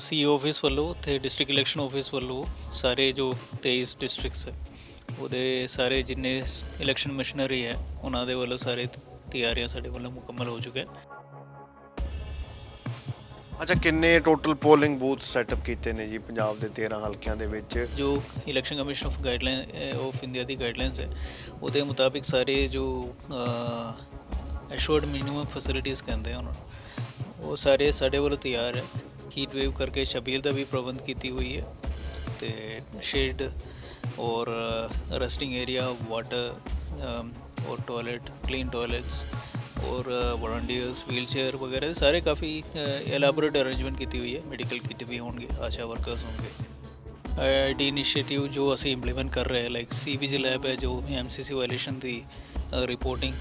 ਸੀ office ਵੱਲੋਂ ਤੇ district election office ਵੱਲੋਂ ਸਾਰੇ ਜੋ 23 ਡਿਸਟ੍ਰਿਕਟਸ ਹੈ ਉਹਦੇ ਸਾਰੇ ਜਿੰਨੇ ਇਲੈਕਸ਼ਨ ਮਸ਼ੀਨਰੀ ਹੈ ਉਹਨਾਂ ਦੇ ਵੱਲੋਂ ਸਾਰੇ ਤਿਆਰੀਆਂ ਸਾਡੇ ਵੱਲੋਂ ਮੁਕੰਮਲ ਹੋ ਚੁੱਕੇ ਅੱਛਾ ਕਿੰਨੇ ਟੋਟਲ ਪੋਲਿੰਗ ਬੂਥ ਸੈਟਅਪ ਕੀਤੇ ਨੇ ਜੀ ਪੰਜਾਬ ਦੇ 13 ਹਲਕਿਆਂ ਦੇ ਵਿੱਚ? ਜੋ election commission of guideline of India the guidelines ਹੈ ਉਹਦੇ ਮੁਤਾਬਿਕ ਸਾਰੇ ਜੋ ਐਸ਼ੋਰਡ ਮਿਨੀਮਮ ਫੈਸਿਲਿਟੀਆਂ ਕਹਿੰਦੇ ਉਹਨਾਂ ਨੂੰ। ਉਹ ਸਾਰੇ ਸਾਡੇ ਵੱਲੋਂ ਤਿਆਰ ਹੈ। ਹੀਟ ਵੇਵ ਕਰਕੇ ਸ਼ਬੀਲ ਦਾ ਵੀ ਪ੍ਰਬੰਧ ਕੀਤੀ ਹੋਈ ਹੈ ਤੇ ਸ਼ੇਡ ਔਰ ਰੈਸਟਿੰਗ ਏਰੀਆ ਵਾਟਰ ਔਰ ਟਾਇਲਟ ਕਲੀਨ ਟਾਇਲਟਸ ਔਰ ਵਲੰਟੀਅਰਸ ਵੀਲਚੇਅਰ ਵਗੈਰਾ ਸਾਰੇ ਕਾਫੀ ਐਲਾਬੋਰੇਟ ਅਰੇਂਜਮੈਂਟ ਕੀਤੀ ਹੋਈ ਹੈ। ਮੈਡੀਕਲ ਕਿਟ ਵੀ ਹੋਣਗੇ, ਆਸ਼ਾ ਵਰਕਰਸ ਹੋਣਗੇ। ਡੀ ਇਨੀਸ਼ੀਏਟਿਵ ਜੋ ਅਸੀਂ ਇੰਪਲੀਮੈਂਟ ਕਰ ਰਹੇ ਹਾਂ ਲਾਈਕ ਸੀਵੀਜੀ ਲੈਬ ਹੈ, ਜੋ ਐਮਸੀਸੀ ਵਾਇਲੇਸ਼ਨ ਦੀ ਰਿਪੋਰਟਿੰਗ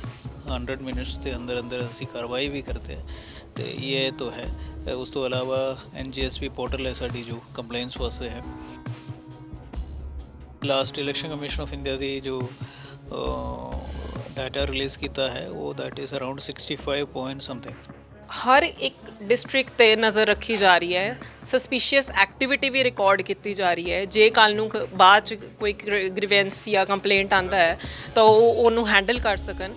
100 ਮਿੰਟਸ ਦੇ ਅੰਦਰ ਅੰਦਰ ਅਸੀਂ ਕਾਰਵਾਈ ਵੀ ਕਰਤੇ ਹੈ। ਤੇ ਇਹ ਤਾਂ ਹੈ। ਉਸ ਤੋਂ ਇਲਾਵਾ ਐਨਜੀਐਸਪੀ ਪੋਰਟਲ ਹੈ ਸਾਡੀ ਜੋ ਕੰਪਲੇਂਟਸ ਵਾਸਤੇ ਹੈ। Last election commission of India ਦੀ ਜੋ ਡਾਟਾ ਰਿਲੀਜ਼ ਕੀਤਾ ਹੈ, ਉਹ that is around 65 point something ਹਰ ਇੱਕ ਡਿਸਟ੍ਰਿਕਟ ਤੇ ਨਜ਼ਰ ਰੱਖੀ ਜਾ ਰਹੀ ਹੈ। ਸਸਪੀਸ਼ੀਅਸ ਐਕਟੀਵਿਟੀ ਵੀ ਰਿਕਾਰਡ ਕੀਤੀ ਜਾ ਰਹੀ ਹੈ। ਜੇ ਕੱਲ ਨੂੰ ਬਾਅਦ ਚ ਕੋਈ ਗ੍ਰੀਵੈਂਸ ਜਾਂ ਕੰਪਲੇਂਟ ਆਂਦਾ ਹੈ, ਤਾਂ ਉਹ, ਉਹਨੂੰ ਹੈਂਡਲ ਕਰ ਸਕਣ।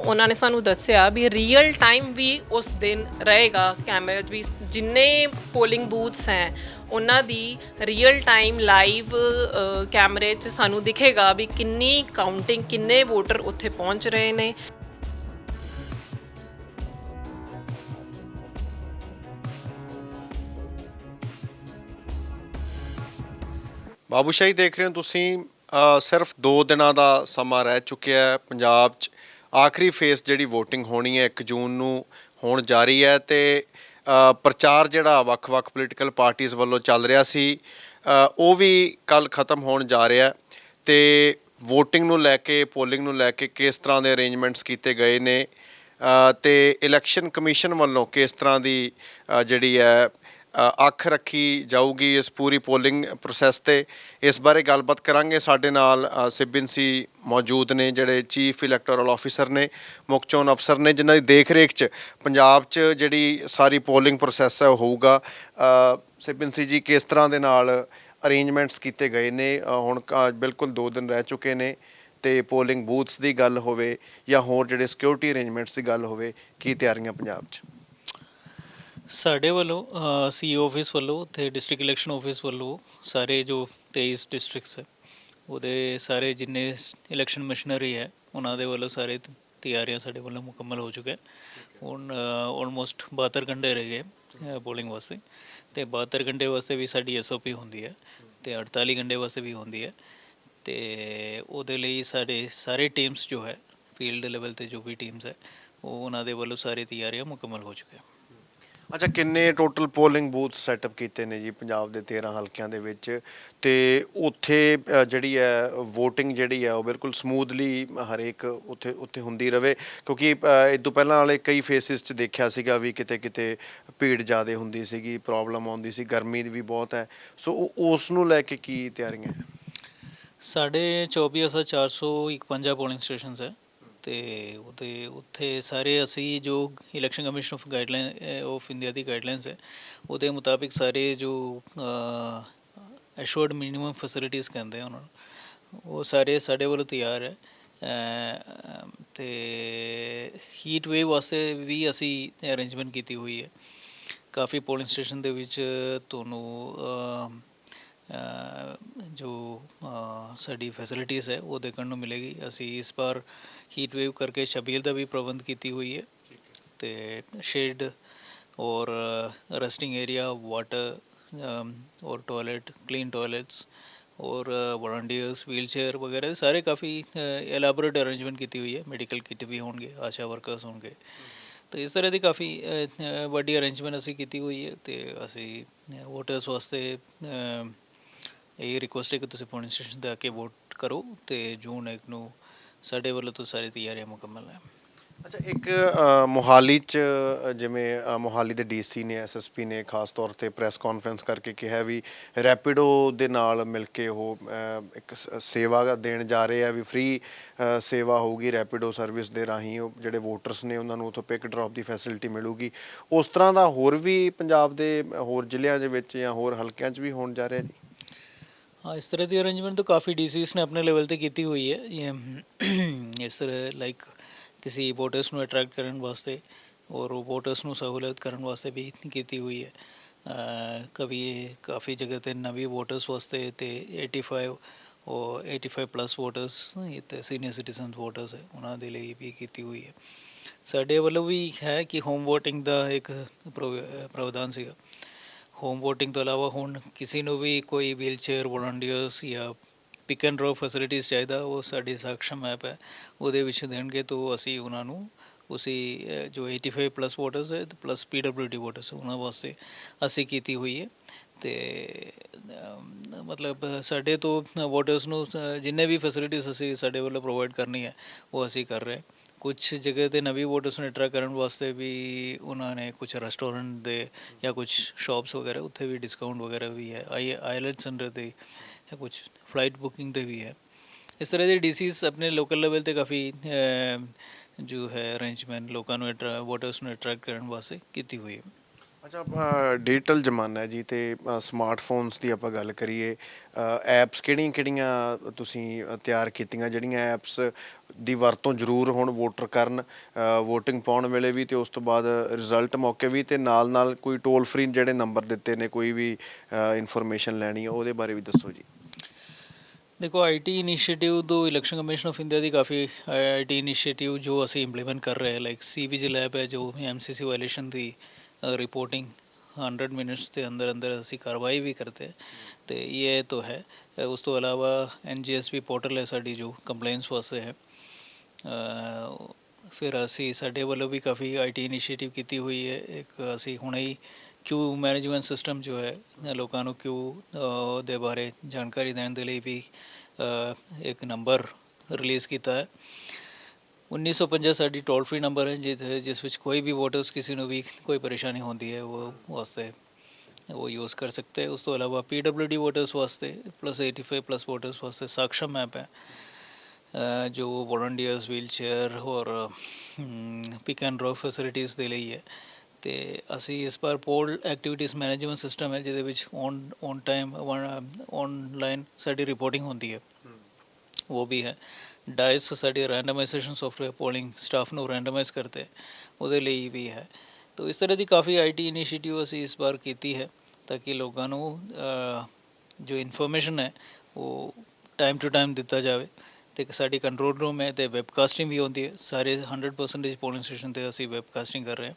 ਉਹਨਾਂ ਨੇ ਸਾਨੂੰ ਦੱਸਿਆ ਵੀ ਰੀਅਲ ਟਾਈਮ ਵੀ ਉਸ ਦਿਨ ਰਹੇਗਾ ਕੈਮਰੇ 'ਚ ਵੀ। ਜਿੰਨੇ ਪੋਲਿੰਗ ਬੂਥਸ ਹੈ, ਉਹਨਾਂ ਦੀ ਰੀਅਲ ਟਾਈਮ ਲਾਈਵ ਕੈਮਰੇ 'ਚ ਸਾਨੂੰ ਦਿਖੇਗਾ ਵੀ ਕਿੰਨੀ ਕਾਊਂਟਿੰਗ ਕਿੰਨੇ ਵੋਟਰ ਉੱਥੇ ਪਹੁੰਚ ਰਹੇ ਨੇ। ਬਾਬੂ ਸ਼ਾਹੀ, ਦੇਖ ਰਹੇ ਹੋ ਤੁਸੀਂ ਸਿਰਫ 2 ਦਿਨਾਂ ਦਾ ਸਮਾਂ ਰਹਿ ਚੁੱਕਿਆ ਹੈ ਪੰਜਾਬ 'ਚ। ਆਖਰੀ ਫੇਸ ਜਿਹੜੀ VOTING ਹੋਣੀ ਹੈ 1 ਜੂਨ ਨੂੰ ਹੋਣ ਜਾ ਰਹੀ ਹੈ ਤੇ ਪ੍ਰਚਾਰ ਜਿਹੜਾ ਵੱਖ-ਵੱਖ ਪੋਲੀਟੀਕਲ ਪਾਰਟੀਆਂ ਵੱਲੋਂ ਚੱਲ ਰਿਹਾ ਸੀ ਉਹ ਵੀ ਕੱਲ ਖਤਮ ਹੋਣ ਜਾ ਰਿਹਾ ਹੈ ਤੇ VOTING ਨੂੰ ਲੈ ਕੇ ਪੋਲਿੰਗ ਨੂੰ ਲੈ ਕੇ ਕਿਸ ਤਰ੍ਹਾਂ ਦੇ ਅਰੇਂਜਮੈਂਟਸ ਕੀਤੇ ਗਏ ਨੇ ਅ, ਤੇ ਇਲੈਕਸ਼ਨ ਕਮਿਸ਼ਨ ਵੱਲੋਂ ਕਿਸ ਤਰ੍ਹਾਂ ਦੀ ਜਿਹੜੀ ਹੈ ਅੱਖ ਰੱਖੀ ਜਾਊਗੀ ਇਸ ਪੂਰੀ ਪੋਲਿੰਗ ਪ੍ਰੋਸੈਸ ਤੇ। ਇਸ ਬਾਰੇ ਗੱਲਬਾਤ ਕਰਾਂਗੇ। ਸਾਡੇ ਨਾਲ ਸਿਬਿਨ ਸੀ ਮੌਜੂਦ ਨੇ, ਜਿਹੜੇ ਚੀਫ ਇਲੈਕਟੋਰਲ ਆਫੀਸਰ ਨੇ, ਮੁੱਖ ਚੋਣ ਅਫਸਰ ਨੇ, ਜਿਨ੍ਹਾਂ ਦੀ ਦੇਖ ਰੇਖ 'ਚ ਪੰਜਾਬ 'ਚ ਜਿਹੜੀ ਸਾਰੀ ਪੋਲਿੰਗ ਪ੍ਰੋਸੈਸ ਹੈ, ਉਹ ਹੋਊਗਾ। ਸਿਬਿਨ ਸੀ ਜੀ, ਕਿਸ ਤਰ੍ਹਾਂ ਦੇ ਨਾਲ ਅਰੇਂਜਮੈਂਟਸ ਕੀਤੇ ਗਏ ਨੇ? ਹੁਣ ਬਿਲਕੁਲ 2 ਦਿਨ ਰਹਿ ਚੁੱਕੇ ਨੇ ਤੇ ਪੋਲਿੰਗ ਬੂਥਸ ਦੀ ਗੱਲ ਹੋਵੇ ਜਾਂ ਹੋਰ ਜਿਹੜੇ ਸਿਕਿਉਰਿਟੀ ਅਰੇਂਜਮੈਂਟਸ ਦੀ ਗੱਲ ਹੋਵੇ, ਕੀ ਤਿਆਰੀਆਂ ਪੰਜਾਬ 'ਚ? ਸਾਡੇ ਵੱਲੋਂ ਸੀ ਆਫਿਸ ਵੱਲੋਂ ਤੇ ਡਿਸਟ੍ਰਿਕਟ ਇਲੈਕਸ਼ਨ ਆਫਿਸ ਵੱਲੋਂ ਸਾਰੇ ਜੋ 23 ਡਿਸਟ੍ਰਿਕਟਸ ਹੈ, ਉਹਦੇ ਸਾਰੇ ਜਿੰਨੇ ਇਲੈਕਸ਼ਨ ਮਸ਼ੀਨਰੀ ਹੈ, ਉਹਨਾਂ ਦੇ ਵੱਲੋਂ ਸਾਰੇ ਤਿਆਰੀਆਂ ਸਾਡੇ ਵੱਲੋਂ ਮੁਕੰਮਲ ਹੋ ਚੁੱਕੇ ਹੈ ਹੁਣ ਆਲਮੋਸਟ 72 ਘੰਟੇ ਰਹਿ ਗਏ ਪੋਲਿੰਗ ਵਾਸਤੇ। ਤੇ 72 ਘੰਟੇ ਵਾਸਤੇ ਵੀ ਸਾਡੀ ਐਸਓਪੀ ਹੁੰਦੀ ਹੈ ਤੇ 48 ਘੰਟੇ ਵਾਸਤੇ ਵੀ ਹੁੰਦੀ ਹੈ। ਤੇ ਉਹਦੇ ਲਈ ਸਾਡੇ ਸਾਰੇ ਟੀਮਸ ਜੋ ਹੈ ਫੀਲਡ ਲੈਵਲ ਤੇ ਜੋ ਵੀ ਟੀਮਸ ਹੈ, ਉਹ ਉਹਨਾਂ ਦੇ ਵੱਲੋਂ ਸਾਰੀ ਤਿਆਰੀਆਂ ਮੁਕੰਮਲ ਹੋ ਚੁੱਕੀਆਂ। ਅੱਛਾ ਕਿੰਨੇ ਟੋਟਲ ਪੋਲਿੰਗ ਬੂਥ ਸੈਟਅਪ ਕੀਤੇ ਨੇ ਜੀ ਪੰਜਾਬ ਦੇ 13 ਹਲਕਿਆਂ ਦੇ ਵਿੱਚ? ਤੇ ਉੱਥੇ ਅ, ਜਿਹੜੀ ਹੈ VOTING ਜਿਹੜੀ ਹੈ ਉਹ ਬਿਲਕੁਲ ਸਮੂਥਲੀ ਹਰੇਕ ਉੱਥੇ ਉੱਥੇ ਹੁੰਦੀ ਰਵੇ। ਕਿਉਂਕਿ ਅ, ਇਹ ਤੋਂ ਪਹਿਲਾਂ ਵਾਲੇ ਕਈ ਫੇਸਿਸ 'ਚ ਦੇਖਿਆ ਸੀਗਾ ਵੀ ਕਿਤੇ ਕਿਤੇ ਭੀੜ ਜ਼ਿਆਦਾ ਹੁੰਦੀ ਸੀਗੀ ਪ੍ਰੋਬਲਮ ਆਉਂਦੀ ਸੀ ਗਰਮੀ ਵੀ ਬਹੁਤ ਹੈ। ਸੋ ਉਹ- ਉਸ ਨੂੰ ਲੈ ਕੇ ਕੀ ਤਿਆਰੀਆਂ? ਹੈ ਸਾਡੇ 24451 ਪੋਲਿੰਗ ਸਟੇਸ਼ਨਸ ਹੈ। ਤੇ ਉਹਦੇ ਉੱਥੇ ਸਾਰੇ ਅਸੀਂ ਜੋ election commission of guideline of India the guidelines ਹੈ ਉਹਦੇ ਮੁਤਾਬਿਕ ਸਾਰੇ ਜੋ ਐਸ਼ੋਰਡ ਮਿਨੀਮਮ ਫੈਸਿਲਿਟੀਜ਼ ਕਹਿੰਦੇ ਉਹਨਾਂ ਨੂੰ ਉਹ ਸਾਰੇ ਸਾਡੇ ਵੱਲੋਂ ਤਿਆਰ ਹੈ ਅ, ਤੇ ਹੀਟ ਵੇਵ ਵਾਸਤੇ ਵੀ ਅਸੀਂ ਅਰੇਂਜਮੈਂਟ ਕੀਤੀ ਹੋਈ ਹੈ। ਕਾਫੀ ਪੋਲਿੰਗ ਸਟੇਸ਼ਨ ਦੇ ਵਿੱਚ ਤੁਹਾਨੂੰ ਜੋ ਸਾਡੀ ਫੈਸਿਲਿਟੀਜ਼ ਹੈ ਉਹ ਦੇਖਣ ਨੂੰ ਮਿਲੇਗੀ। ਅਸੀਂ ਇਸ ਵਾਰ ਹੀਟ ਵੇਵ ਕਰਕੇ ਛਬੀਲ ਦਾ ਵੀ ਪ੍ਰਬੰਧ ਕੀਤੀ ਹੋਈ ਹੈ। ਤੇ ਸ਼ੇਡ ਔਰ ਰੈਸਟਿੰਗ ਏਰੀਆ ਵਾਟਰ ਔਰ ਟਾਇਲਟ ਕਲੀਨ ਟਾਇਲਟਸ ਔਰ ਵਲੰਟੀਅਰਸ ਵੀਲਚੇਅਰ ਵਗੈਰਾ ਸਾਰੇ ਕਾਫੀ ਐਲਾਬੋਰੇਟ ਅਰੇਂਜਮੈਂਟ ਕੀਤੀ ਹੋਈ ਹੈ। ਮੈਡੀਕਲ ਕਿਟ ਵੀ ਹੋਣਗੇ, ਆਸ਼ਾ ਵਰਕਰਸ ਹੋਣਗੇ। ਤਾਂ ਇਸ ਤਰ੍ਹਾਂ ਦੀ ਕਾਫੀ ਵੱਡੀ ਅਰੇਂਜਮੈਂਟ ਅਸੀਂ ਕੀਤੀ ਹੋਈ ਹੈ ਤੇ ਅਸੀਂ ਵੋਟਰਸ ਵਾਸਤੇ ਇਹ ਰਿਕੁਐਸਟ ਹੈ ਕਿ ਤੁਸੀਂ ਪੁਲਿਸ ਸਟੇਸ਼ਨ ਤੇ ਆ ਕੇ ਵੋਟ ਕਰੋ ਤੇ ਜੂਨ 1 ਨੂੰ ਸਾਡੇ ਵੱਲੋਂ ਤਾਂ ਸਾਰੀ ਤਿਆਰੀਆਂ ਮੁਕੰਮਲ ਹੈ। ਅੱਛਾ ਇੱਕ ਅ, ਮੋਹਾਲੀ ਚ ਅ, ਜਿਵੇਂ ਅ, ਮੋਹਾਲੀ ਦੇ ਡੀਸੀ ਨੇ ਐਸਐਸਪੀ ਨੇ ਖਾਸ ਤੌਰ ਤੇ ਪ੍ਰੈਸ ਕਾਨਫਰੰਸ ਕਰਕੇ ਕਿਹਾ ਵੀ ਰੈਪਿਡੋ ਦੇ ਨਾਲ ਮਿਲ ਕੇ ਉਹ ਅ, ਇੱਕ ਸ- ਸੇਵਾ ਦੇਣ ਜਾ ਰਹੇ ਆ ਵੀ ਫ੍ਰੀ ਸੇਵਾ ਹੋਊਗੀ ਰੈਪਿਡੋ ਸਰਵਿਸ ਦੇ ਰਾਹੀਂ। ਉਹ ਜਿਹੜੇ ਵੋਟਰਸ ਨੇ ਉਹਨਾਂ ਨੂੰ ਉੱਥੋਂ ਪਿਕ ਡ੍ਰੌਪ ਦੀ ਫੈਸਿਲਿਟੀ ਮਿਲੂਗੀ। ਉਸ ਤਰ੍ਹਾਂ ਦਾ ਹੋਰ ਵੀ ਪੰਜਾਬ ਦੇ ਹੋਰ ਜ਼ਿਲ੍ਹਿਆਂ ਦੇ ਵਿੱਚ ਜਾਂ ਹੋਰ ਹਲਕਿਆਂ 'ਚ ਵੀ ਹੋਣ ਜਾ ਰਿਹਾ ਜੀ? ਹਾਂ, ਇਸ ਤਰ੍ਹਾਂ ਦੀ ਅਰੇਂਜਮੈਂਟ ਤਾਂ ਕਾਫੀ ਡੀਸੀਸ ਨੇ ਆਪਣੇ ਲੈਵਲ ਤੇ ਕੀਤੀ ਹੋਈ ਹੈ। ਇਸ ਤਰ੍ਹਾਂ ਲਾਈਕ ਕਿਸੇ ਵੋਟਰਸ ਨੂੰ ਅਟਰੈਕਟ ਕਰਨ ਵਾਸਤੇ ਔਰ ਵੋਟਰਸ ਨੂੰ ਸਹੂਲਤ ਕਰਨ ਵਾਸਤੇ ਵੀ ਕੀਤੀ ਹੋਈ ਹੈ। ਕਵੀ ਕਾਫੀ ਜਗ੍ਹਾ ਤੇ ਨਵੀਂ ਵੋਟਰਸ ਵਾਸਤੇ ਤੇ 85 ਉਹ 85 ਪਲੱਸ ਵੋਟਰਸ ਤੇ ਸੀਨੀਅਰ ਸਿਟੀਜ਼ਨ ਵੋਟਰਸ ਹੈ, ਉਹਨਾਂ ਦੇ ਲਈ ਵੀ ਕੀਤੀ ਹੋਈ ਹੈ। ਸਾਡੇ ਵੱਲੋਂ ਵੀ ਹੈ ਕਿ ਹੋਮ ਵੋਟਿੰਗ ਦਾ ਇੱਕ ਪ੍ਰੋ- ਪ੍ਰਾਵਧਾਨ ਸੀਗਾ। ਹੋਮ VOTING ਤੋਂ ਇਲਾਵਾ ਹੁਣ ਕਿਸੇ ਨੂੰ ਵੀ ਕੋਈ ਵੀਲਚੇਅਰ ਵੋਲੰਟੀਅਰਸ ਜਾਂ ਪਿਕ ਐਂਡ ਡ੍ਰੌਪ ਫੈਸਿਲਿਟੀਜ਼ ਚਾਹੀਦਾ ਉਹ ਸਾਡੀ ਸક્ષਮ ਐਪ ਹੈ। ਉਹਦੇ ਵਿੱਚ ਦੇਣਗੇ ਤਾਂ ਅਸੀਂ ਉਹਨਾਂ ਨੂੰ ਉਸੇ ਅ, ਜੋ 85 ਪਲੱਸ ਵੋਟਰਸ ਹੈ ਪਲੱਸ ਪੀਡਬਲਯੂਡੀ ਵੋਟਰਸ ਉਹਨਾਂ ਵਾਸਤੇ ਅਸੀਂ ਕੀਤੀ ਹੋਈ ਹੈ। ਤੇ ਮਤਲਬ ਸਾਡੇ ਤੋਂ ਵੋਟਰਸ ਨੂੰ ਜਿੰਨੇ ਵੀ ਫੈਸਿਲਿਟੀਜ਼ ਅਸੀਂ ਸਾਡੇ ਵੱਲੋਂ ਪ੍ਰੋਵਾਈਡ ਕਰਨੀ ਹੈ ਉਹ ਅਸੀਂ ਕਰ ਰਹੇ ਕੁਝ ਜਗ੍ਹਾ ਤੇ ਨਵੀਂ ਵੋਟਰਸ ਨੂੰ ਅਟਰੈਕਟ ਕਰਨ ਵਾਸਤੇ ਵੀ ਉਹਨਾਂ ਨੇ ਕੁਝ ਰੈਸਟੋਰੈਂਟ ਦੇ ਜਾਂ ਕੁਝ ਸ਼ਾਪਸ ਵਗੈਰਾ, ਉੱਥੇ ਵੀ ਡਿਸਕਾਊਂਟ ਵਗੈਰਾ ਵੀ ਹੈ, ਆਈ ਆਈਲੈਂਡ ਸੈਂਟਰ ਤੇ ਜਾਂ ਕੁਝ ਫਲਾਈਟ ਬੁਕਿੰਗ ਤੇ ਵੀ ਹੈ। ਇਸ ਤਰ੍ਹਾਂ ਦੇ ਡੀਸੀਸ ਆਪਣੇ ਲੋਕਲ ਲੈਵਲ ਤੇ ਕਾਫੀ ਜੋ ਹੈ ਅਰੇਂਜਮੈਂਟ ਲੋਕਾਂ ਨੂੰ ਵੋਟਰਸ ਨੂੰ ਅਟਰੈਕਟ ਕਰਨ ਵਾਸਤੇ ਕੀਤੀ ਹੋਈ ਹੈ। ਅੱਛਾ ਡਿਜੀਟਲ ਜ਼ਮਾਨਾ ਹੈ ਜੀ ਤੇ ਸਮਾਰਟਫੋਨਸ ਦੀ ਆਪਾਂ ਗੱਲ ਕਰੀਏ ਐਪਸ ਕਿਹੜੀਆਂ ਕਿਹੜੀਆਂ ਤੁਸੀਂ ਤਿਆਰ ਕੀਤੀਆਂ? ਜਿਹੜੀਆਂ ਐਪਸ ਦੀ ਵਰਤੋਂ ਜ਼ਰੂਰ ਹੁਣ ਵੋਟਰ ਕਰਨ VOTING ਪਾਉਣ ਵੇਲੇ ਵੀ ਤੇ ਉਸ ਤੋਂ ਬਾਅਦ ਰਿਜ਼ਲਟ ਮੌਕੇ ਵੀ ਤੇ ਨਾਲ ਨਾਲ ਕੋਈ ਟੋਲ ਫ੍ਰੀ ਜਿਹੜੇ ਨੰਬਰ ਦਿੱਤੇ ਨੇ, ਕੋਈ ਵੀ ਇਨਫੋਰਮੇਸ਼ਨ ਲੈਣੀ ਹੈ ਉਹਦੇ ਬਾਰੇ ਵੀ ਦੱਸੋ ਜੀ। ਦੇਖੋ ਆਈਟੀ ਇਨੀਸ਼ੀਏਟਿਵ ਤੋਂ ਇਲੈਕਸ਼ਨ ਕਮਿਸ਼ਨ ਆਫ ਇੰਡੀਆ ਦੀ ਕਾਫੀ ਆਈਟੀ ਇਨੀਸ਼ੀਏਟਿਵ ਜੋ ਅਸੀਂ ਇੰਪਲੀਮੈਂਟ ਕਰ ਰਹੇ ਹਾਂ ਲਾਈਕ ਸੀਵੀਜੀ ਲੈਬ ਹੈ, ਜੋ ਐਮਸੀਸੀ ਵਾਇਲੇਸ਼ਨ ਦੀ ਰਿਪੋਰਟਿੰਗ ਹੰਡਰਡ ਮਿੰਟਸ ਦੇ ਅੰਦਰ ਅੰਦਰ ਅਸੀਂ ਕਾਰਵਾਈ ਵੀ ਕਰਤੇ। ਤੇ ਇਹ ਤੋਂ ਹੈ। ਉਸ ਤੋਂ ਇਲਾਵਾ ਐਨਜੀਐਸਪੀ ਪੋਰਟਲ ਹੈ ਸਾਡੀ ਜੋ ਕੰਪਲੇਂਟਸ ਵਾਸਤੇ ਹੈ। ਫਿਰ ਅਸੀਂ ਸਾਡੇ ਵੱਲੋਂ ਵੀ ਕਾਫੀ ਆਈਟੀ ਇਨੀਸ਼ੀਏਟਿਵ ਕੀਤੀ ਹੋਈ ਹੈ। ਇੱਕ ਅਸੀਂ ਹੁਣੇ ਹੀ ਕਿਊ ਮੈਨੇਜਮੈਂਟ ਸਿਸਟਮ ਜੋ ਹੈ, ਲੋਕਾਂ ਨੂੰ ਕਿਊ ਦੇ ਬਾਰੇ ਜਾਣਕਾਰੀ ਦੇਣ ਦੇ ਲਈ ਵੀ ਇੱਕ ਨੰਬਰ ਰਿਲੀਜ਼ ਕੀਤਾ ਹੈ। 1950 ਸਾਡੀ ਟੋਲ ਫ੍ਰੀ ਨੰਬਰ ਹੈ ਜਿਸ ਜਿਸ ਵਿੱਚ ਕੋਈ ਵੀ ਵੋਟਰਸ ਕਿਸੇ ਨੂੰ ਵੀ ਕੋਈ ਪਰੇਸ਼ਾਨੀ ਹੁੰਦੀ ਹੈ ਉਹ ਵਾਸਤੇ ਉਹ ਯੂਜ਼ ਕਰ ਸਕਤੇ ਹੈ। ਉਸ ਤੋਂ ਇਲਾਵਾ ਪੀਡਬਲਯੂਡੀ ਵੋਟਰਸ ਵਾਸਤੇ ਪਲੱਸ 85 ਪਲੱਸ ਵੋਟਰਸ ਵਾਸਤੇ ਸਾਕਸ਼ਮ ਐਪ ਹੈ। ਜੋ ਵੋਲੰਟੀਅਰਸ ਵੀਲਚੇਅਰ ਔਰ ਪਿਕ ਐਂਡ ਡ੍ਰੌਪ ਫੈਸਿਲਿਟੀਜ਼ ਦੇ ਲਈ ਹੈ। ਤੇ ਅਸੀਂ ਇਸ ਪਰ ਪੋਲ ਐਕਟੀਵਿਟੀਜ਼ ਮੈਨੇਜਮੈਂਟ ਸਿਸਟਮ ਹੈ ਜਿਹਦੇ ਵਿੱਚ ਔਨ ਔਨ ਟਾਈਮ ਆਨਲਾਈਨ ਸਾਡੀ ਰਿਪੋਰਟਿੰਗ ਹੁੰਦੀ ਹੈ। ਉਹ ਵੀ ਹੈ। ਡਾਇਸ ਸਾਡੇ ਰੈਂਡਮਾਈਜੇਸ਼ਨ ਸੌਫਟਵੇਅਰ ਪੋਲਿੰਗ ਸਟਾਫ ਨੂੰ ਰੈਂਡਮਾਈਜ਼ ਕਰਤੇ ਉਹਦੇ ਲਈ ਵੀ ਹੈ। ਤੋ ਇਸ ਤਰ੍ਹਾਂ ਦੀ ਕਾਫੀ ਆਈਟੀ ਇਨੀਸ਼ੀਏਟਿਵ ਅਸੀਂ ਇਸ ਵਾਰ ਕੀਤੀ ਹੈ, ਤਾਂ ਕਿ ਲੋਕਾਂ ਨੂੰ ਜੋ ਇਨਫੋਰਮੇਸ਼ਨ ਹੈ, ਉਹ ਟਾਈਮ ਟੂ ਟਾਈਮ ਦਿੱਤਾ ਜਾਵੇ। ਤੇ ਸਾਡੀ ਕੰਟਰੋਲ ਰੂਮ ਹੈ ਤੇ ਵੈਬਕਾਸਟਿੰਗ ਵੀ ਹੁੰਦੀ ਹੈ। ਸਾਰੇ 100% ਪੋਲਿੰਗ ਸਟੇਸ਼ਨ ਤੇ ਅਸੀਂ ਵੈਬਕਾਸਟਿੰਗ ਕਰ ਰਹੇ ਹਾਂ।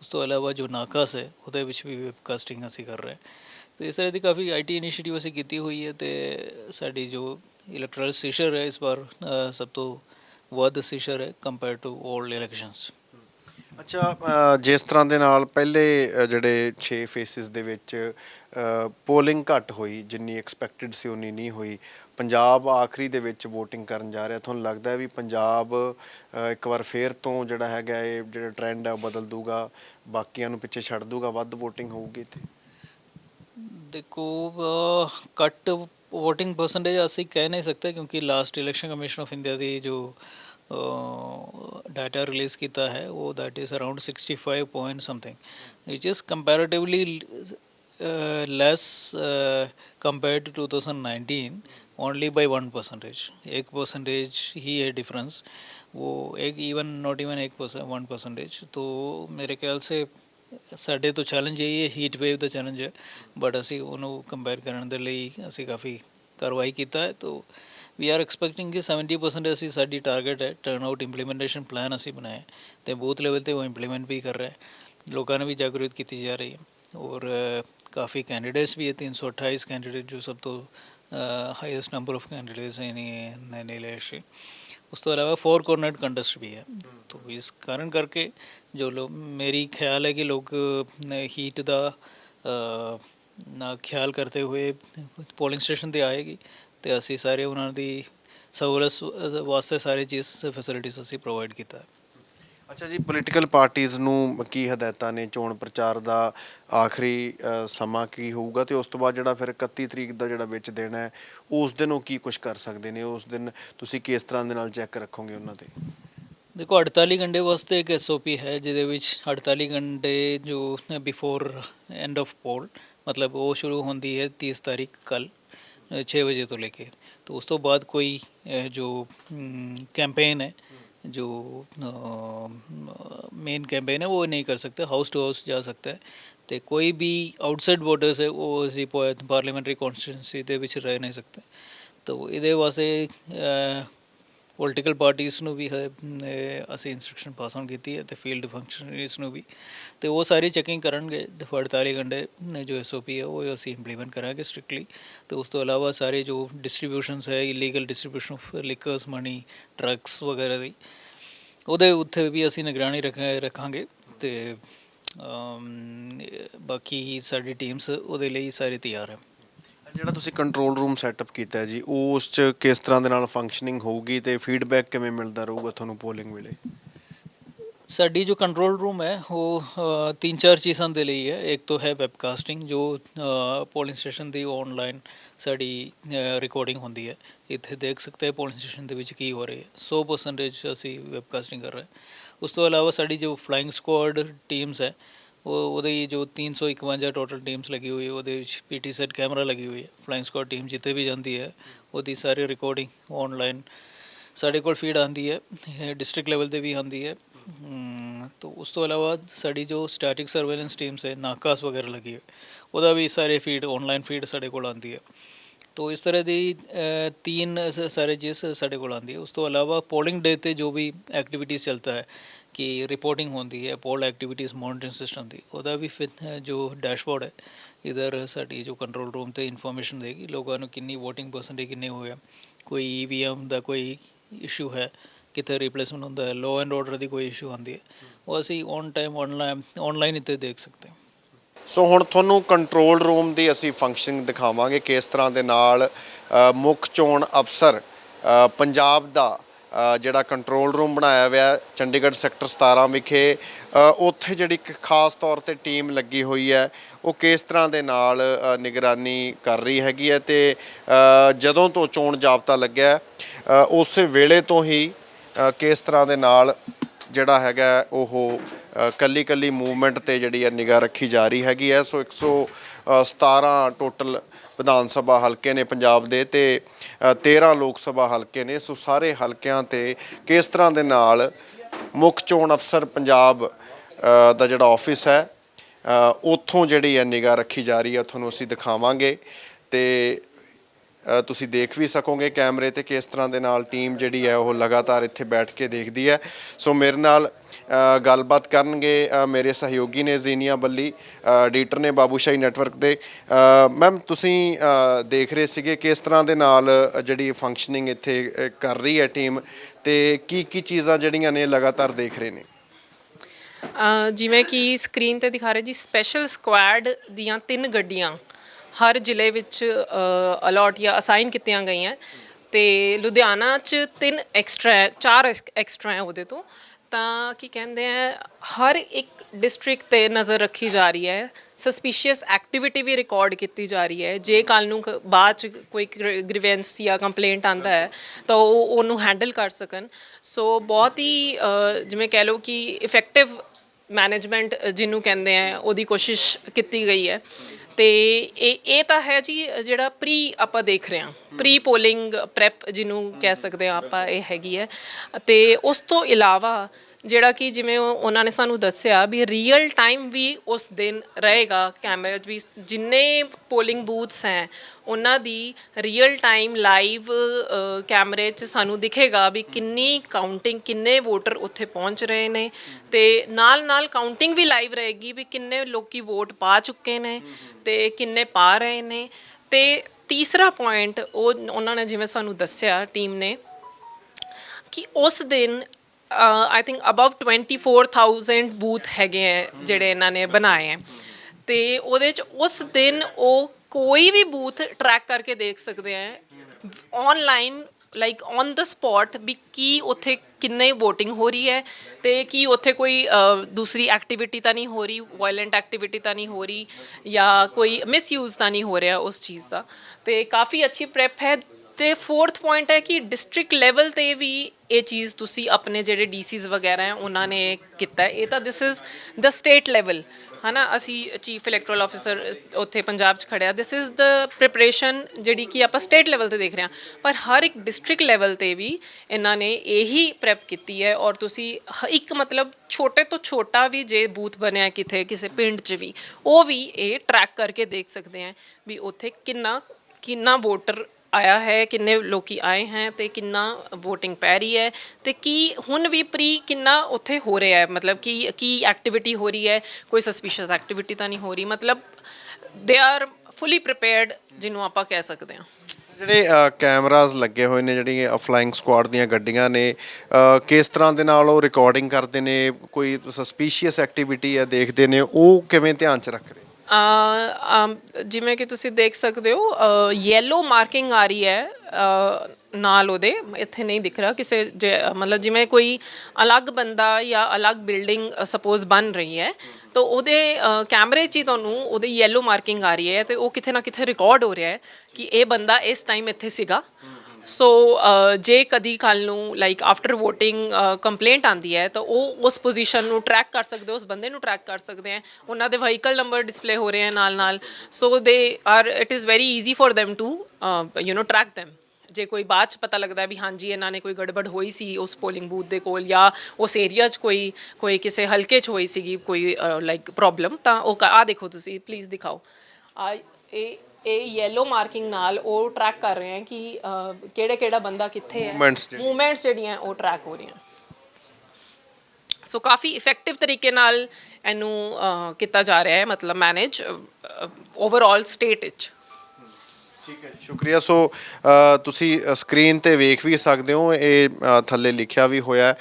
ਉਸ ਤੋਂ ਇਲਾਵਾ ਜੋ ਨਾਕਾਸ ਹੈ, ਉਹਦੇ ਵਿੱਚ ਵੀ ਵੈਬਕਾਸਟਿੰਗ ਅਸੀਂ ਕਰ ਰਹੇ ਹਾਂ। ਤੇ ਇਸ ਤਰ੍ਹਾਂ ਦੀ ਕਾਫੀ ਆਈਟੀ ਇਨੀਸ਼ੀਏਟਿਵ ਅਸੀਂ ਕੀਤੀ ਹੋਈ ਹੈ ਤੇ ਸਾਡੀ ਜੋ ਇਲੈਕਟਰਲ ਸੀਸ਼ਰ ਹੈ ਇਸ ਵਾਰ ਸਭ ਤੋਂ ਵੱਧ ਸੀਸ਼ਰ ਹੈ ਕੰਪੇਅਰ ਟੂ 올ਡ ਇਲੈਕਸ਼ਨਸ ਅੱਛਾ ਜਿਸ ਤਰ੍ਹਾਂ ਦੇ ਨਾਲ ਪਹਿਲੇ ਜਿਹੜੇ 6 ਫੇਸਿਸ ਦੇ ਵਿੱਚ ਪੋਲਿੰਗ ਘੱਟ ਹੋਈ ਜਿੰਨੀ ਐਕਸਪੈਕਟਡ ਸੀ ਉਨੀ ਨਹੀਂ ਹੋਈ ਪੰਜਾਬ ਆਖਰੀ ਦੇ ਵਿੱਚ VOTING ਕਰਨ ਜਾ ਰਿਹਾ ਤੁਹਾਨੂੰ ਲੱਗਦਾ ਹੈ ਵੀ ਪੰਜਾਬ ਇੱਕ ਵਾਰ ਫੇਰ ਤੋਂ ਜਿਹੜਾ ਹੈਗਾ ਇਹ ਜਿਹੜਾ ਟ੍ਰੈਂਡ ਹੈ ਉਹ ਬਦਲ ਦੂਗਾ ਬਾਕੀਆਂ ਨੂੰ ਪਿੱਛੇ ਛੱਡ ਦੂਗਾ ਵੱਧ VOTING ਹੋਊਗੀ ਇੱਥੇ? ਦੇਖੋ ਕੱਟ वोटिंग परसेंटेज ऐसे कह नहीं सकते क्योंकि last election commission of India की जो डाटा रिलीज़ किया है, वो that is around sixty five point something which is comparatively less compare to two thousand nineteen only by one percentage एक परसेंटेज ही है डिफरेंस वो एक इवन नॉट इवन एक वन परसेंटेज तो मेरे ख्याल से ਸਾਡੇ ਤੋਂ ਚੈਲੰਜ ਇਹ ਹੈ ਹੀਟ ਵੇਵ ਦਾ ਚੈਲੰਜ ਹੈ। ਬਟ ਅਸੀਂ ਉਹਨੂੰ ਕੰਪੇਅਰ ਕਰਨ ਦੇ ਲਈ ਅਸੀਂ ਕਾਫੀ ਕਾਰਵਾਈ ਕੀਤਾ ਹੈ। ਤੋਂ ਵੀ ਆਰ ਐਕਸਪੈਕਟਿੰਗ ਕਿ 70% ਅਸੀਂ ਸਾਡੀ ਟਾਰਗੇਟ ਹੈ ਟਰਨ ਆਊਟ ਇੰਪਲੀਮੈਂਟੇਸ਼ਨ ਪਲਾਨ ਅਸੀਂ ਬਣਾਇਆ ਤੇ ਬੂਥ ਲੈਵਲ ਤੇ ਉਹ ਇੰਪਲੀਮੈਂਟ ਵੀ ਕਰ ਰਿਹਾ ਲੋਕਾਂ ਨੂੰ ਵੀ ਜਾਗਰੂਕ ਕੀਤੀ ਜਾ ਰਹੀ ਹੈ। ਔਰ ਕਾਫੀ ਕੈਂਡੀਡੇਟਸ ਵੀ ਹੈ 328 ਕੈਂਡੀਡੇਟ ਜੋ ਸਭ ਤੋਂ highest number of candidates in ਨੈਨੇਲੇਸ਼ ਉਸ ਤੋਂ ਇਲਾਵਾ ਫੋਰ ਕੋਰਨਰ ਕੰਟੈਸਟ ਵੀ ਹੈ। ਤੋਂ ਇਸ ਕਾਰਨ ਕਰਕੇ जो लोग मेरी ख्याल है कि लोग ਹੀਟ ਦਾ ਅ, ਨਾ ਖਿਆਲ ਕਰਦੇ ਹੋਏ ਪੋਲਿੰਗ ਸਟੇਸ਼ਨ ਤੇ ਆਏਗੀ ਤੇ ਅਸੀਂ ਸਾਰੇ ਉਹਨਾਂ ਦੀ ਸਹੂਲਤ ਸ- ਵਾਸਤੇ ਸਾਰੇ ਚੀਜ਼ ਫੈਸਿਲਿਟੀਜ਼ ਅਸੀਂ ਪ੍ਰੋਵਾਈਡ ਕੀਤਾ ਹੈ ਅੱਛਾ ਜੀ ਪੋਲੀਟੀਕਲ ਪਾਰਟੀਆਂ ਨੂੰ ਕੀ ਹਦਾਇਤਾਂ ਨੇ ਚੋਣ ਪ੍ਰਚਾਰ ਦਾ ਆਖਰੀ ਅ, ਸਮਾਂ ਕੀ ਹੋਊਗਾ ਤੇ ਉਸ ਤੋਂ ਬਾਅਦ ਜਿਹੜਾ ਫਿਰ 31 ਤਰੀਕ ਦਾ ਜਿਹੜਾ ਵਿੱਚ ਦਿਨ ਹੈ ਉਸ ਦਿਨ ਉਹ ਕੀ ਕੁਝ ਕਰ ਸਕਦੇ ਨੇ ਉਸ ਦਿਨ ਤੁਸੀਂ ਕਿਸ ਤਰ੍ਹਾਂ ਦੇ ਨਾਲ ਚੈੱਕ ਰੱਖੋਗੇ ਉਹਨਾਂ ਤੇ ਦੇਖੋ 48 ਘੰਟੇ ਵਾਸਤੇ ਇੱਕ ਐਸਓਪੀ ਹੈ, ਜਿਹਦੇ ਵਿੱਚ 48 ਘੰਟੇ ਜੋ ਬਿਫੋਰ ਐਂਡ ਆਫ ਪੋਲ ਮਤਲਬ ਉਹ ਸ਼ੁਰੂ ਹੁੰਦੀ ਹੈ 30 ਤਾਰੀਖ ਕੱਲ 6 ਵਜੇ ਤੋਂ ਲੈ ਕੇ। ਤੋਂ ਉਸ ਤੋਂ ਬਾਅਦ ਕੋਈ ਜੋ ਕੈਂਪੇਨ ਹੈ, ਜੋ ਮੇਨ ਕੈਂਪੇਨ ਹੈ, ਉਹ ਨਹੀਂ ਕਰ ਸਕਤੇ ਹਾਊਸ ਟੂ ਹਾਊਸ ਜਾ ਸਕਦਾ ਹੈ। ਤੇ ਕੋਈ ਵੀ ਆਊਟਸਾਈਡ ਵੋਟਰਸ ਹੈ, ਉਹ ਅਸੀਂ ਪਾਰਲੀਮੈਂਟਰੀ ਕਨਸਟੀਟੂਐਂਸੀ ਦੇ ਵਿੱਚ ਰਹਿ ਨਹੀਂ ਸਕਦੇ। ਤਾਂ ਇਹਦੇ ਵਾਸਤੇ ਪੋਲੀਟੀਕਲ ਪਾਰਟੀਆਂ ਨੂੰ ਵੀ ਅਸੀਂ ਇਨਸਟਰਕਸ਼ਨ ਪਾਸ ਆਨ ਕੀਤੀ ਹੈ ਤੇ ਫੀਲਡ ਫੰਕਸ਼ਨਰੀਜ਼ ਨੂੰ ਵੀ। ਤੇ ਉਹ ਸਾਰੀ ਚੈਕਿੰਗ ਕਰਨਗੇ, ਤੇ 48 ਘੰਟੇ ਨੇ ਜੋ ਐਸਓਪੀ ਹੈ, ਉਹ ਅਸੀਂ ਇੰਪਲੀਮੈਂਟ ਕਰਾਂਗੇ ਸਟ੍ਰਿਕਟਲੀ ਤੇ ਉਸ ਤੋਂ ਇਲਾਵਾ ਸਾਰੇ ਜੋ ਡਿਸਟ੍ਰੀਬਿਊਸ਼ਨਸ ਹੈ illegal distribution of liquors money drugs ਵਗੈਰਾ ਦੀ ਉਹਦੇ ਉੱਤੇ ਵੀ ਅਸੀਂ ਨਿਗਰਾਨੀ ਰੱਖ, ਰੱਖਾਂਗੇ। ਤੇ ਬਾਕੀ ਸਾਡੀ ਟੀਮਸ ਉਹਦੇ ਲਈ ਸਾਰੇ ਤਿਆਰ ਹੈ। ਜਿਹੜਾ ਤੁਸੀਂ ਕੰਟਰੋਲ ਰੂਮ ਸੈਟਅਪ ਕੀਤਾ ਹੈ ਜੀ, ਉਸ ਚ ਕਿਸ ਤਰ੍ਹਾਂ ਦੇ ਨਾਲ ਫੰਕਸ਼ਨਿੰਗ ਹੋਊਗੀ ਤੇ ਫੀਡਬੈਕ ਕਿਵੇਂ ਮਿਲਦਾ ਰਹੂਗਾ ਤੁਹਾਨੂੰ ਪੋਲਿੰਗ ਵੇਲੇ? ਸਾਡੀ ਜੋ ਕੰਟਰੋਲ ਰੂਮ ਹੈ, ਉਹ ਤਿੰਨ ਚਾਰ ਚੀਜ਼ਾਂ ਦੇ ਲਈ ਹੈ। ਇੱਕ ਤਾਂ ਹੈ ਵੈਬਕਾਸਟਿੰਗ ਜੋ ਪੋਲਿੰਗ ਸਟੇਸ਼ਨ ਦੀ ਆਨਲਾਈਨ ਸਾਡੀ ਰਿਕਾਰਡਿੰਗ ਹੁੰਦੀ ਹੈ। ਇੱਥੇ ਦੇਖ ਸਕਦੇ ਹੋ ਪੋਲਿੰਗ ਸਟੇਸ਼ਨ ਦੇ ਵਿੱਚ ਕੀ ਹੋ ਰਿਹਾ ਹੈ। 100% ਅਸੀਂ ਵੈਬਕਾਸਟਿੰਗ ਕਰ ਰਹੇ ਹਾਂ। ਉਸ ਤੋਂ ਇਲਾਵਾ ਸਾਡੀ ਜੋ ਫਲਾਈਂਗ ਸਕੁਆਡ ਟੀਮਸ ਹੈ ਉਹ ਉਹਦੇ ਜੋ 351 ਟੋਟਲ ਟੀਮਸ ਲੱਗੀ ਹੋਈ ਹੈ ਉਹਦੇ ਵਿੱਚ ਪੀਟੀ ਸੈਟ ਕੈਮਰਾ ਲੱਗੀ ਹੋਈ ਹੈ। ਫਲਾਈਂਗ ਸਕੁਆਡ ਟੀਮ ਜਿੱਥੇ ਵੀ ਜਾਂਦੀ ਹੈ ਉਹਦੀ ਸਾਰੀ ਰਿਕਾਰਡਿੰਗ ਆਨਲਾਈਨ ਸਾਡੇ ਕੋਲ ਫੀਡ ਆਂਦੀ ਹੈ ਡਿਸਟ੍ਰਿਕਟ ਲੈਵਲ ਤੇ ਵੀ ਆਂਦੀ ਹੈ। ਹਮ, ਤਾਂ ਉਸ ਤੋਂ ਇਲਾਵਾ ਸਾਡੀ ਜੋ ਸਟੈਟਿਕ ਸਰਵੇਲੈਂਸ ਟੀਮਸ ਹੈ ਨਾਕਾਸ ਵਗੈਰਾ ਲੱਗੀ ਹੈ ਉਹਦਾ ਵੀ ਸਾਰੇ ਫੀਡ ਆਨਲਾਈਨ ਫੀਡ ਸਾਡੇ ਕੋਲ ਆਂਦੀ ਹੈ। ਤੋ ਇਸ ਤਰ੍ਹਾਂ ਦੀ ਅ, ਤਿੰਨ ਸ- ਸਾਰੇ ਚੀਜ਼ ਸਾਡੇ ਕੋਲ ਆਂਦੀ ਹੈ। ਉਸ ਤੋਂ ਇਲਾਵਾ ਪੋਲਿੰਗ ਡੇ ਤੇ ਜੋ ਵੀ ਐਕਟੀਵਿਟੀਜ਼ ਚੱਲਦਾ ਹੈ ਕਿ ਰਿਪੋਰਟਿੰਗ ਹੁੰਦੀ ਹੈ ਪੋਲ ਐਕਟੀਵਿਟੀਜ਼ ਮੋਨੀਟਰਿੰਗ ਸਿਸਟਮ ਦੀ, ਉਹਦਾ ਵੀ ਫਿਰ ਜੋ ਡੈਸ਼ਬੋਰਡ ਹੈ, ਇਧਰ ਸਾਡੀ ਜੋ ਕੰਟਰੋਲ ਰੂਮ ਤੇ ਇਨਫੋਰਮੇਸ਼ਨ ਦੇਗੀ ਲੋਕਾਂ ਨੂੰ ਕਿੰਨੀ VOTING ਪਰਸੈਂਟੇਜ ਕਿੰਨੇ ਹੋਇਆ ਕੋਈ ਈਵੀਐਮ ਦਾ ਕੋਈ ਇਸ਼ੂ ਹੈ ਕਿਤੇ ਰਿਪਲੇਸਮੈਂਟ ਹੁੰਦਾ ਹੈ ਲੋ ਐਂਡ ਆਰਡਰ ਦੀ ਕੋਈ ਇਸ਼ੂ ਆਉਂਦੀ ਹੈ, ਉਹ ਅਸੀਂ ਔਨ ਟਾਈਮ ਆਨਲਾਈਨ ਆਨਲਾਈਨ ਇੱਥੇ ਦੇਖ ਸਕਦੇ ਹਾਂ। ਸੋ ਹੁਣ ਤੁਹਾਨੂੰ ਕੰਟਰੋਲ ਰੂਮ ਦੀ ਅਸੀਂ ਫੰਕਸ਼ਨਿੰਗ ਦਿਖਾਵਾਂਗੇ, ਕਿਸ ਤਰ੍ਹਾਂ ਦੇ ਨਾਲ ਮੁੱਖ ਚੋਣ ਅਫਸਰ ਪੰਜਾਬ ਦਾ ਜਿਹੜਾ ਕੰਟਰੋਲ ਰੂਮ ਬਣਾਇਆ ਹੋਇਆ ਚੰਡੀਗੜ੍ਹ ਸੈਕਟਰ 17 ਵਿਖੇ ਉੱਥੇ ਜਿਹੜੀ ਇੱਕ ਖਾਸ ਤੌਰ ਤੇ ਟੀਮ ਲੱਗੀ ਹੋਈ ਹੈ, ਉਹ ਕਿਸ ਤਰ੍ਹਾਂ ਦੇ ਨਾਲ ਨਿਗਰਾਨੀ ਕਰ ਰਹੀ ਹੈਗੀ ਹੈ ਤੇ ਜਦੋਂ ਤੋਂ ਚੋਣ ਜਾਬਤਾ ਲੱਗਿਆ ਉਸੇ ਵੇਲੇ ਤੋਂ ਹੀ ਕਿਸ ਤਰ੍ਹਾਂ ਦੇ ਨਾਲ ਜਿਹੜਾ ਹੈਗਾ ਉਹ ਕੱਲੀ ਕੱਲੀ ਮੂਵਮੈਂਟ ਤੇ ਜਿਹੜੀ ਹੈ ਨਿਗਾਹ ਰੱਖੀ ਜਾ ਰਹੀ ਹੈਗੀ ਹੈ। ਸੋ 117 ਟੋਟਲ ਵਿਧਾਨ ਸਭਾ ਹਲਕੇ ਨੇ ਪੰਜਾਬ ਦੇ ਤੇ ਅ, 13 ਲੋਕ ਸਭਾ ਹਲਕੇ ਨੇ। ਸੋ ਸਾਰੇ ਹਲਕਿਆਂ ਤੇ ਕਿਸ ਤਰ੍ਹਾਂ ਦੇ ਨਾਲ ਮੁੱਖ ਚੋਣ ਅਫਸਰ ਪੰਜਾਬ ਦਾ ਜਿਹੜਾ ਆਫਿਸ ਹੈ ਉੱਥੋਂ ਜਿਹੜੀ ਹੈ ਨਿਗਾਹ ਰੱਖੀ ਜਾ ਰਹੀ ਹੈ ਤੁਹਾਨੂੰ ਅਸੀਂ ਦਿਖਾਵਾਂਗੇ। ਤੇ ਤੁਸੀਂ ਦੇਖ ਵੀ ਸਕੋਗੇ ਕੈਮਰੇ ਤੇ ਕਿਸ ਤਰ੍ਹਾਂ ਦੇ ਨਾਲ ਟੀਮ ਜਿਹੜੀ ਹੈ ਉਹ ਲਗਾਤਾਰ ਇੱਥੇ ਬੈਠ ਕੇ ਦੇਖਦੀ ਹੈ। ਸੋ ਮੇਰੇ ਨਾਲ ਗੱਲਬਾਤ ਕਰਨਗੇ ਮੇਰੇ ਸਹਿਯੋਗੀ ਨੇ ਜ਼ੀਨੀਆ ਬੱਲੀ ਐਡੀਟਰ ਨੇ ਬਾਬੂਸ਼ਾਹੀ ਨੈਟਵਰਕ ਦੇ। ਮੈਮ, ਤੁਸੀਂ ਦੇਖ ਰਹੇ ਸੀਗੇ ਕਿਸ ਤਰ੍ਹਾਂ ਦੇ ਨਾਲ ਜਿਹੜੀ ਫੰਕਸ਼ਨਿੰਗ ਇੱਥੇ ਕਰ ਰਹੀ ਹੈ ਟੀਮ ਤੇ ਕੀ ਕੀ ਚੀਜ਼ਾਂ ਜਿਹੜੀਆਂ ਨੇ ਲਗਾਤਾਰ ਦੇਖ ਰਹੇ ਨੇ? ਜਿਵੇਂ ਕਿ ਸਕਰੀਨ ਤੇ ਦਿਖਾ ਰਹੇ ਜੀ ਸਪੈਸ਼ਲ ਸਕੁਐਡ ਦੀਆਂ ਤਿੰਨ ਗੱਡੀਆਂ ਹਰ ਜ਼ਿਲ੍ਹੇ ਵਿੱਚ ਅਲਾਟ ਜਾਂ ਅਸਾਈਨ ਕੀਤੀਆਂ ਗਈਆਂ। ਤੇ ਲੁਧਿਆਣਾ 'ਚ ਤਿੰਨ ਐਕਸਟਰਾ ਚਾਰ ਐਕਸਟਰਾ ਹੈ ਉਹਦੇ ਤੋਂ। ਤਾਂ ਕੀ ਕਹਿੰਦੇ ਆ ਹਰ ਇੱਕ ਡਿਸਟ੍ਰਿਕਟ ਤੇ ਨਜ਼ਰ ਰੱਖੀ ਜਾ ਰਹੀ ਹੈ। ਸਸਪੀਸ਼ੀਅਸ ਐਕਟੀਵਿਟੀ ਵੀ ਰਿਕਾਰਡ ਕੀਤੀ ਜਾ ਰਹੀ ਹੈ। ਜੇ ਕੱਲ ਨੂੰ ਕ- ਬਾਅਦ ਚ ਕੋਈ ਗ੍ਰੀਵੈਂਸ ਜਾਂ ਕੰਪਲੇਂਟ ਆਂਦਾ ਹੈ ਤਾਂ ਉਹ ਉਹਨੂੰ ਹੈਂਡਲ ਕਰ ਸਕਣ। ਸੋ ਬਹੁਤ ਹੀ ਅ, ਜਿਵੇਂ ਕਹਿ ਲਓ ਕਿ ਇਫੈਕਟਿਵ ਮੈਨੇਜਮੈਂਟ ਜਿਹਨੂੰ ਕਹਿੰਦੇ ਆ, ਉਹਦੀ ਕੋਸ਼ਿਸ਼ ਕੀਤੀ ਗਈ ਹੈ। ਤੇ ਇਹ ਇਹ ਤਾਂ ਹੈ ਜੀ ਜਿਹੜਾ ਪ੍ਰੀ ਆਪਾਂ ਦੇਖ ਰਹੇ ਹਾਂ। ਪ੍ਰੀ ਪੋਲਿੰਗ ਪ੍ਰੈਪ ਜਿਹਨੂੰ ਕਹਿ ਸਕਦੇ ਆ ਆਪਾਂ, ਇਹ ਹੈਗੀ ਹੈ। ਤੇ ਉਸ ਤੋਂ ਇਲਾਵਾ ਜਿਹੜਾ ਕਿ ਜਿਵੇਂ ਉਹ- ਉਹਨਾਂ ਨੇ ਸਾਨੂੰ ਦੱਸਿਆ ਵੀ ਰੀਅਲ ਟਾਈਮ ਵੀ ਉਸ ਦਿਨ ਰਹੇਗਾ ਕੈਮਰੇ 'ਚ ਵੀ ਜਿੰਨੇ ਪੋਲਿੰਗ ਬੂਥਸ ਹੈ, ਉਹਨਾਂ ਦੀ ਰੀਅਲ ਟਾਈਮ ਲਾਈਵ ਕੈਮਰੇ 'ਚ ਸਾਨੂੰ ਦਿਖੇਗਾ ਵੀ ਕਿੰਨੀ ਕਾਊਂਟਿੰਗ ਕਿੰਨੇ ਵੋਟਰ ਉੱਥੇ ਪਹੁੰਚ ਰਹੇ ਨੇ ਤੇ ਨਾਲ ਨਾਲ ਕਾਊਂਟਿੰਗ ਵੀ ਲਾਈਵ ਰਹੇਗੀ ਵੀ ਕਿੰਨੇ ਲੋਕੀ ਵੋਟ ਪਾ ਚੁੱਕੇ ਨੇ ਤੇ ਕਿੰਨੇ ਪਾ ਰਹੇ ਨੇ। ਤੇ ਤੀਸਰਾ ਪੁਆਇੰਟ ਉਹ ਉਹਨਾਂ ਨੇ ਜਿਵੇਂ ਸਾਨੂੰ ਦੱਸਿਆ ਟੀਮ ਨੇ ਕਿ ਉਸ ਦਿਨ ਆਈ ਥਿੰਕ ਅਬਵ 24000 ਬੂਥ ਹੈਗੇ ਹੈ ਜਿਹੜੇ ਇਹਨਾਂ ਨੇ ਬਣਾਏ ਹੈ ਤੇ ਉਹਦੇ ਚ ਉਸ ਦਿਨ ਉਹ ਕੋਈ ਵੀ ਬੂਥ ਟਰੈਕ ਕਰਕੇ ਦੇਖ ਸਕਦੇ ਹੈ online like on the spot ਵੀ ਕੀ ਉੱਥੇ ਕਿੰਨੇ VOTING ਹੋ ਰਹੀ ਹੈ ਤੇ ਕੀ ਉੱਥੇ ਕੋਈ ਦੂਸਰੀ ਐਕਟੀਵਿਟੀ ਤਾਂ ਨਹੀਂ ਹੋ ਰਹੀ ਵਾਇਲੈਂਟ ਐਕਟੀਵਿਟੀ ਤਾਂ ਨਹੀਂ ਹੋ ਰਹੀ ਜਾਂ ਕੋਈ ਮਿਸਯੂਜ਼ ਤਾਂ ਨਹੀਂ ਹੋ ਰਿਹਾ ਉਸ ਚੀਜ਼ ਦਾ। ਤੇ ਕਾਫੀ ਅੱਛੀ ਪ੍ਰੈਪ ਹੈ। ਤੇ ਫੋਰਥ ਪੁਆਇੰਟ ਹੈ ਕਿ ਡਿਸਟ੍ਰਿਕਟ ਲੈਵਲ ਤੇ ਵੀ ਇਹ ਚੀਜ਼ ਤੁਸੀਂ ਆਪਣੇ ਜਿਹੜੇ ਡੀਸੀਜ਼ ਵਗੈਰਾ ਹੈ, ਉਹਨਾਂ ਨੇ ਕੀਤਾ ਹੈ। ਇਹ ਤਾਂ this is the state level ਹਨਾ? ਅਸੀਂ ਚੀਫ ਇਲੈਕਟਰਲ ਆਫੀਸਰ ਉੱਥੇ ਪੰਜਾਬ 'ਚ ਖੜਿਆ ਦਿਸ ਇਜ਼ ਦ ਪ੍ਰੀਪਰੇਸ਼ਨ ਜਿਹੜੀ ਕਿ ਆਪਾਂ ਸਟੇਟ ਲੈਵਲ ਤੇ ਦੇਖ ਰਹੇ ਹਾਂ। ਪਰ ਹਰ ਇੱਕ ਡਿਸਟ੍ਰਿਕਟ ਲੈਵਲ ਤੇ ਵੀ ਇਹਨਾਂ ਨੇ ਇਹੀ ਪ੍ਰੈਪ ਕੀਤੀ ਹੈ ਔਰ ਤੁਸੀਂ ਹ- ਇੱਕ ਮਤਲਬ ਛੋਟੇ ਤੋਂ ਛੋਟਾ ਵੀ ਜੇ ਬੂਥ ਬਣਿਆ ਕਿਥੇ, ਕਿਸੇ ਪਿੰਡ 'ਚ ਵੀ, ਉਹ ਵੀ ਇਹ ਟਰੈਕ ਕਰਕੇ ਦੇਖ ਸਕਦੇ ਆ ਵੀ ਉੱਥੇ ਕਿੰਨਾ ਕਿੰਨਾ ਵੋਟਰ ਆਇਆ ਹੈ, ਕਿੰਨੇ ਲੋਕੀ ਆਏ ਹੈ ਤੇ ਕਿੰਨਾ VOTING ਪੈ ਰਹੀ ਹੈ ਤੇ ਕੀ ਹੁਣ ਵੀ ਪ੍ਰੀ ਕਿੰਨਾ ਉੱਥੇ ਹੋ ਰਿਹਾ ਹੈ? ਮਤਲਬ ਕੀ ਕੀ ਐਕਟੀਵਿਟੀ ਹੋ ਰਹੀ ਹੈ? ਕੋਈ ਸਸਪੀਸ਼ੀਅਸ ਐਕਟੀਵਿਟੀ ਤਾਂ ਨਹੀਂ ਹੋ ਰਹੀ? ਮਤਲਬ ਦੇ ਆਰ ਫੁੱਲੀ ਪ੍ਰੀਪੇਅਰਡ ਜਿਹਨੂੰ ਆਪਾਂ ਕਹਿ ਸਕਦੇ ਹਾਂ। ਜਿਹੜੇ ਕੈਮਰਾਜ਼ ਲੱਗੇ ਹੋਏ ਨੇ, ਜਿਹੜੀਆਂ ਫਲਾਈਂਗ ਸਕੁਆਡ ਦੀਆਂ ਗੱਡੀਆਂ ਨੇ ਕਿਸ ਤਰ੍ਹਾਂ ਦੇ ਨਾਲ ਉਹ ਰਿਕਾਰਡਿੰਗ ਕਰਦੇ ਨੇ? ਕੋਈ ਸਸਪੀਸ਼ੀਅਸ ਐਕਟੀਵਿਟੀ ਹੈ ਦੇਖਦੇ ਨੇ? ਉਹ ਕਿਵੇਂ ਧਿਆਨ 'ਚ ਰੱਖ ਰਹੇ ਜਿਵੇਂ ਕਿ ਤੁਸੀਂ ਦੇਖ ਸਕਦੇ ਹੋ ਯੈਲੋ ਮਾਰਕਿੰਗ ਆ ਰਹੀ ਹੈ ਨਾਲ ਉਹਦੇ। ਇੱਥੇ ਨਹੀਂ ਦਿਖ ਰਿਹਾ ਕਿਸੇ ਜੇ- ਮਤਲਬ ਜਿਵੇਂ ਕੋਈ ਅਲੱਗ ਬੰਦਾ ਜਾਂ ਅਲੱਗ ਬਿਲਡਿੰਗ ਸਪੋਜ਼ ਬਣ ਰਹੀ ਹੈ, ਤਾਂ ਉਹਦੇ ਕੈਮਰੇ 'ਚ ਹੀ ਤੁਹਾਨੂੰ ਉਹਦੇ ਯੈਲੋ ਮਾਰਕਿੰਗ ਆ ਰਹੀ ਹੈ ਤੇ ਉਹ ਕਿਥੇ ਨਾ ਕਿਥੇ ਰਿਕਾਰਡ ਹੋ ਰਿਹਾ ਹੈ ਕਿ ਇਹ ਬੰਦਾ ਇਸ ਟਾਈਮ ਇੱਥੇ ਸੀਗਾ। ਸੋ uh, ਜੇ ਕਦੀ ਕੱਲ ਨੂੰ like after VOTING uh, complaint ਆਂਦੀ ਹੈ, ਤਾਂ ਉਹ ਉਸ ਪੋਜੀਸ਼ਨ ਨੂੰ ਟਰੈਕ ਕਰ ਸਕਦੇ, ਉਸ ਬੰਦੇ ਨੂੰ ਟਰੈਕ ਕਰ ਸਕਦੇ ਆ ਉਹਨਾਂ ਦੇ ਵਹੀਕਲ ਨੰਬਰ ਡਿਸਪਲੇ ਹੋ ਰਹੇ ਆ ਨਾਲ ਨਾਲ so they are it is very easy for them to you know track them ਜੇ ਕੋਈ ਬਾਅਦ ਚ ਪਤਾ ਲੱਗਦਾ ਵੀ ਹਾਂਜੀ, ਇਹਨਾਂ ਨੇ ਕੋਈ ਗੜਬੜ ਹੋਈ ਸੀ ਉਸ ਪੋਲਿੰਗ ਬੂਥ ਦੇ ਕੋਲ ਜਾਂ ਉਸ ਏਰੀਆ 'ਚ ਕੋਈ ਕੋਈ ਕਿਸੇ ਹਲਕੇ 'ਚ ਹੋਈ ਸੀਗੀ ਕੋਈ uh, ਲਾਈਕ ਪ੍ਰੋਬਲਮ ਤਾਂ ਉਹ ਆ ਦੇਖੋ ਤੁਸੀਂ ਪਲੀਜ਼ ਦਿਖਾਓ। ਆ ਇਹ ਇਹ ਯੈਲੋ ਮਾਰਕਿੰਗ ਨਾਲ ਉਹ ਟਰੈਕ ਕਰ ਰਹੇ ਹੈ ਕਿ ਕਿਹੜੇ ਕਿਹੜਾ ਬੰਦਾ ਕਿੱਥੇ ਹੈ। Movements ਜਿਹੜੀਆਂ। ਮੂਵਮੈਂਟਸ ਜਿਹੜੀਆਂ ਉਹ ਟਰੈਕ ਹੋ ਰਹੀਆਂ। ਸੋ ਕਾਫੀ ਇਫੈਕਟਿਵ ਤਰੀਕੇ ਨਾਲ ਇਹਨੂੰ ਅਹ, ਕੀਤਾ ਜਾ ਰਿਹਾ ਹੈ ਮਤਲਬ ਮੈਨੇਜ ਓਵਰਆਲ ਸਟੇਟ ਵਿੱਚ। ਠੀਕ ਹੈ ਜੀ ਸ਼ੁਕਰੀਆ। ਸੋ ਅ, ਤੁਸੀਂ ਸਕਰੀਨ ਤੇ ਵੇਖ ਵੀ ਸਕਦੇ ਹੋ ਇਹ ਅ, ਥੱਲੇ ਲਿਖਿਆ ਵੀ ਹੋਇਆ ਹੈ।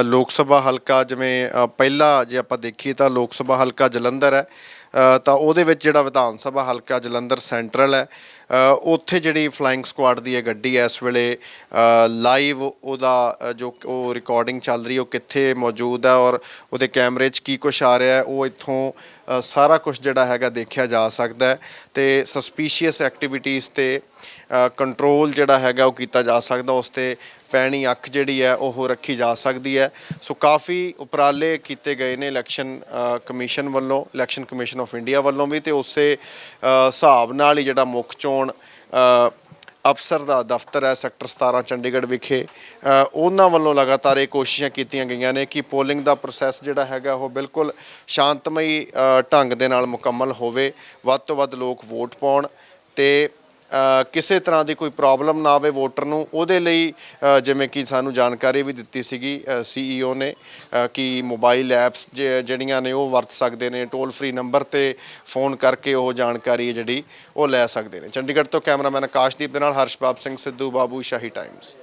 ਅ, ਲੋਕ ਸਭਾ ਹਲਕਾ ਜਿਵੇਂ ਅ, ਪਹਿਲਾ ਜੇ ਆਪਾਂ ਦੇਖੀਏ ਤਾਂ ਲੋਕ ਸਭਾ ਹਲਕਾ ਜਲੰਧਰ ਹੈ। ਤਾਂ ਉਹਦੇ ਵਿੱਚ ਜਿਹੜਾ ਵਿਧਾਨ ਸਭਾ ਹਲਕਾ ਜਲੰਧਰ ਸੈਂਟਰਲ ਹੈ ਉੱਥੇ ਜਿਹੜੀ ਫਲਾਈਂਗ ਸਕੁਆਡ ਦੀ ਇਹ ਗੱਡੀ ਹੈ, ਇਸ ਵੇਲੇ ਲਾਈਵ ਉਹਦਾ ਜੋ ਉਹ ਰਿਕਾਰਡਿੰਗ ਚੱਲ ਰਹੀ ਉਹ ਕਿੱਥੇ ਮੌਜੂਦ ਹੈ ਔਰ ਉਹਦੇ ਕੈਮਰੇ 'ਚ ਕੀ ਕੁਛ ਆ ਰਿਹਾ ਹੈ, ਉਹ ਇੱਥੋਂ ਸਾਰਾ ਕੁਝ ਜਿਹੜਾ ਹੈਗਾ ਦੇਖਿਆ ਜਾ ਸਕਦਾ ਹੈ ਤੇ ਸਸਪੀਸ਼ੀਅਸ ਐਕਟੀਵਿਟੀਜ਼ ਤੇ ਕੰਟਰੋਲ ਜਿਹੜਾ ਹੈਗਾ ਉਹ ਕੀਤਾ ਜਾ ਸਕਦਾ, ਉਸ ਤੇ ਪੈਣੀ ਅੱਖ ਜਿਹੜੀ ਹੈ, ਉਹ ਰੱਖੀ ਜਾ ਸਕਦੀ ਹੈ। ਸੋ ਕਾਫੀ ਉਪਰਾਲੇ ਕੀਤੇ ਗਏ ਨੇ ਇਲੈਕਸ਼ਨ ਕਮਿਸ਼ਨ ਵੱਲੋਂ, ਇਲੈਕਸ਼ਨ ਕਮਿਸ਼ਨ ਆਫ ਇੰਡੀਆ ਵੱਲੋਂ ਵੀ ਤੇ ਉਸੇ ਹਿਸਾਬ ਨਾਲ ਹੀ ਜਿਹੜਾ ਮੁੱਖ ਚੋਣ ਅਫਸਰ ਦਾ ਦਫ਼ਤਰ ਹੈ ਸੈਕਟਰ 17 ਚੰਡੀਗੜ੍ਹ ਵਿਖੇ ਉਹਨਾਂ ਵੱਲੋਂ ਲਗਾਤਾਰ ਇਹ ਕੋਸ਼ਿਸ਼ਾਂ ਕੀਤੀਆਂ ਗਈਆਂ ਨੇ ਕਿ ਪੋਲਿੰਗ ਦਾ ਪ੍ਰੋਸੈਸ ਜਿਹੜਾ ਹੈਗਾ, ਉਹ ਬਿਲਕੁਲ ਸ਼ਾਂਤਮਈ ਢੰਗ ਦੇ ਨਾਲ ਮੁਕੰਮਲ ਹੋਵੇ, ਵੱਧ ਤੋਂ ਵੱਧ ਲੋਕ ਵੋਟ ਪਾਉਣ ਤੇ ਕਿਸੇ ਤਰ੍ਹਾਂ ਦੀ ਕੋਈ ਪ੍ਰੋਬਲਮ ਨਾ ਆਵੇ ਵੋਟਰ ਨੂੰ, ਉਹਦੇ ਲਈ ਜਿਵੇਂ ਕਿ ਸਾਨੂੰ ਜਾਣਕਾਰੀ ਵੀ ਦਿੱਤੀ ਸੀਗੀ ਸੀਈਓ ਨੇ ਕਿ ਮੋਬਾਈਲ ਐਪਸ ਜਿਹੜੀਆਂ ਨੇ ਉਹ ਵਰਤ ਸਕਦੇ ਨੇ ਟੋਲ ਫ੍ਰੀ ਨੰਬਰ ਤੇ ਫੋਨ ਕਰਕੇ ਉਹ ਜਾਣਕਾਰੀ ਹੈ ਜਿਹੜੀ ਉਹ ਲੈ ਸਕਦੇ ਨੇ। ਚੰਡੀਗੜ੍ਹ ਤੋਂ ਕੈਮਰਾਮੈਨ ਆਕਾਸ਼ਦੀਪ ਦੇ ਨਾਲ ਹਰਸ਼ਬਾਬ ਸਿੰਘ, ਸਿੱਧੂ ਬਾਬੂ, ਸ਼ਾਹੀ ਟਾਈਮਸ